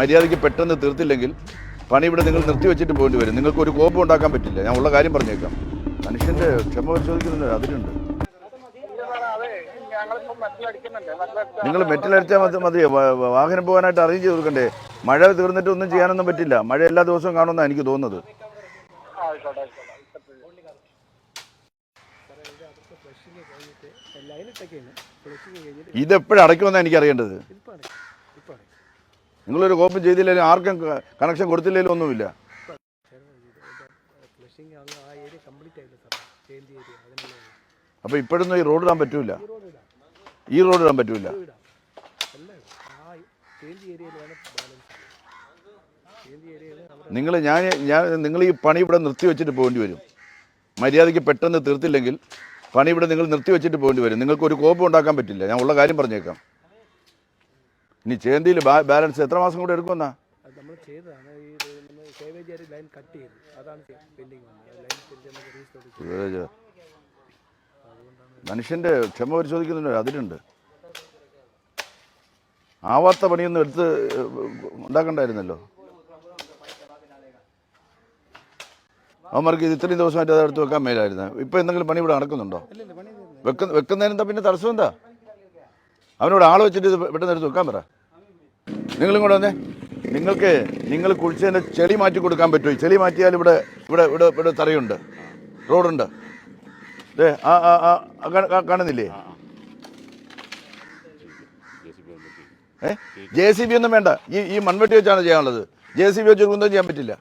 മര്യാദയ്ക്ക് പെട്ടെന്ന് തീർത്തില്ലെങ്കിൽ പണി ഇവിടെ നിങ്ങൾ നിർത്തി വെച്ചിട്ട് പോകേണ്ടി വരും. നിങ്ങൾക്ക് ഒരു കോപ്പം ഉണ്ടാക്കാൻ പറ്റില്ല. ഞാൻ ഉള്ള കാര്യം പറഞ്ഞേക്കാം. മനുഷ്യന്റെ ക്ഷമ പരിശോധിക്കുന്നുണ്ട് അതിലുണ്ട് നിങ്ങൾ മെറ്റിലടിച്ചാൽ മതി വാഹനം പോകാനായിട്ട് അറേഞ്ച് ചെയ്ത് കൊടുക്കണ്ടേ? മഴ തീർന്നിട്ട് ഒന്നും ചെയ്യാനൊന്നും പറ്റില്ല. മഴ എല്ലാ ദിവസവും കാണുമെന്നാണ് എനിക്ക് തോന്നുന്നത്. ഇതെപ്പോഴും അടയ്ക്കുമെന്നാണ് എനിക്ക് അറിയേണ്ടത്. നിങ്ങളൊരു കോപ്പ് ചെയ്തില്ലെങ്കിലും ആർക്കും കണക്ഷൻ കൊടുത്തില്ലെങ്കിലും ഒന്നുമില്ല. അപ്പോൾ ഇപ്പോഴൊന്നും ഈ റോഡ് ഇടാൻ പറ്റൂല. ഈ റോഡ് ഇടാൻ പറ്റൂല. നിങ്ങൾ ഞാൻ ഞാൻ നിങ്ങൾ ഈ പണി ഇവിടെ നിർത്തി വെച്ചിട്ട് പോകേണ്ടി വരും. മര്യാദയ്ക്ക് പെട്ടെന്ന് തീർത്തില്ലെങ്കിൽ പണി ഇവിടെ നിങ്ങൾ നിർത്തി വെച്ചിട്ട് പോകേണ്ടി വരും. നിങ്ങൾക്ക് ഒരു കോപ്പം ഉണ്ടാക്കാൻ പറ്റില്ല. ഞാൻ ഉള്ള കാര്യം പറഞ്ഞേക്കാം. ഇനി ചേന്തിയിൽ ബാലൻസ് എത്ര മാസം കൂടെ എടുക്കുമെന്നാ? നമ്മൾ ചെയ്തതാണ്. ഈ സേവേജ് ലൈൻ കട്ട് ചെയ്തു. അതാണ് പെൻഡിങ് ലൈൻ ക്ഷമ പരിശോധിക്കുന്നുണ്ട്. അതിലുണ്ട്. ആവാത്ത പണിയൊന്നും എടുത്ത് ഉണ്ടാക്കണ്ടായിരുന്നല്ലോ. അവന്മാർക്ക് ഇത് ഇത്രയും ദിവസമായിട്ട് അത് എടുത്ത് വെക്കാൻ മേലായിരുന്നു. ഇപ്പൊ എന്തെങ്കിലും പണി ഇവിടെ നടക്കുന്നുണ്ടോ? വെക്ക വെക്കുന്നതിന് എന്താ പിന്നെ തടസ്സം എന്താ? അവനോട് ആൾ വെച്ചിട്ട് ഇത് പെട്ടെന്ന് എടുത്ത് വെക്കാൻ പറ. നിങ്ങളും കൂടെ വന്നേ. നിങ്ങൾക്ക് നിങ്ങൾ കുഴിച്ചതിന്റെ ചെളി മാറ്റി കൊടുക്കാൻ പറ്റുമോ? ചെളി മാറ്റിയാൽ ഇവിടെ ഇവിടെ ഇവിടെ ഇവിടെ തറയുണ്ട്. റോഡുണ്ട്. ദേ ആ ആ ആ കാണുന്നില്ലേ? ഏ? ജെ സി ബി ഒന്നും വേണ്ട. ഈ ഈ മൺവെട്ടി വെച്ചാണ് ചെയ്യാനുള്ളത്. ജെ സി ബി വെച്ച് ഒന്നും ചെയ്യാൻ പറ്റില്ല.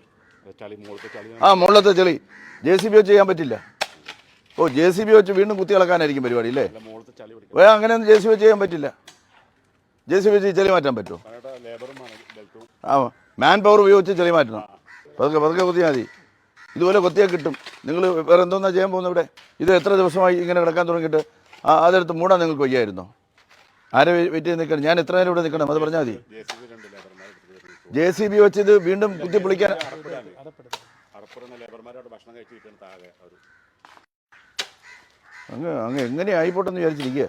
ആ മുകളിലത്തെ ചെളി. ജെ സി ബി വെച്ച് ചെയ്യാൻ പറ്റില്ല. ഓ ജെ സി ബി വെച്ച് വീണ്ടും കുത്തി ഇളക്കാനായിരിക്കും പരിപാടി അല്ലേ? അങ്ങനെയൊന്നും ജെ സി ബി വെച്ച് ചെയ്യാൻ പറ്റില്ല. ജെ സി ബി വെച്ച് ചെളി മാറ്റാൻ പറ്റുമോ? ആ മാൻ പവർ ഉപയോഗിച്ച് ചെളി മാറ്റണം. പതുക്കെ പതുക്കെ കുത്തിയാൽ മതി. ഇതുപോലെ കൊത്തിയാൽ കിട്ടും. നിങ്ങൾ വേറെ എന്തോന്നാ ചെയ്യാൻ പോകുന്നത് ഇവിടെ? ഇത് എത്ര ദിവസമായി ഇങ്ങനെ കിടക്കാൻ തുടങ്ങിയിട്ട്? ആ അതെടുത്ത് മൂടാൻ നിങ്ങൾക്ക് വയ്യായിരുന്നോ? ആരെ വെയിറ്റ് ചെയ്ത് നിൽക്കണം? ഞാൻ എത്ര നേരം ഇവിടെ നിൽക്കണം? അത് പറഞ്ഞാൽ മതി. ജെ സി ബി വെച്ച് ഇത് വീണ്ടും കുത്തി പൊളിക്കാൻ ലേബർമാരോട് ഭക്ഷണം കഴിച്ചിരിക്കണം താഴെ അവർ അങ്ങ് അങ്ങ് എങ്ങനെ ആയിപ്പോട്ടെന്ന് വിചാരിച്ചിരിക്കുക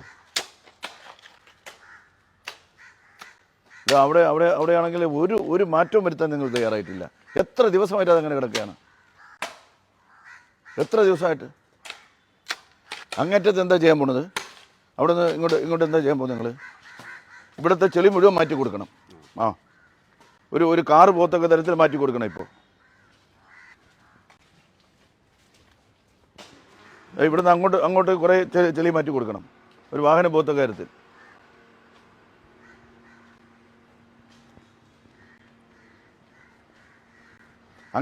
അവിടെ അവിടെ അവിടെയാണെങ്കിൽ ഒരു ഒരു മാറ്റവും വരുത്താൻ നിങ്ങൾ തയ്യാറായിട്ടില്ല. എത്ര ദിവസമായിട്ട് അതങ്ങനെ കിടക്കുകയാണ്? എത്ര ദിവസമായിട്ട്? അങ്ങേറ്റത്ത് എന്താ ചെയ്യാൻ പോണത്? അവിടെ നിന്ന് ഇങ്ങോട്ട് ഇങ്ങോട്ട് എന്താ ചെയ്യാൻ പോകുന്നത് നിങ്ങൾ ഇവിടുത്തെ ചെളി മുഴുവൻ മാറ്റി കൊടുക്കണം. ആ. ഒരു ഒരു കാറ് പോത്തൊക്കെ തരത്തിൽ മാറ്റി കൊടുക്കണം ഇപ്പോൾ ഇവിടുന്ന് അങ്ങോട്ട് അങ്ങോട്ട് കുറേ ചെളി മാറ്റി കൊടുക്കണം. ഒരു വാഹന പോകത്ത കാര്യത്തിൽ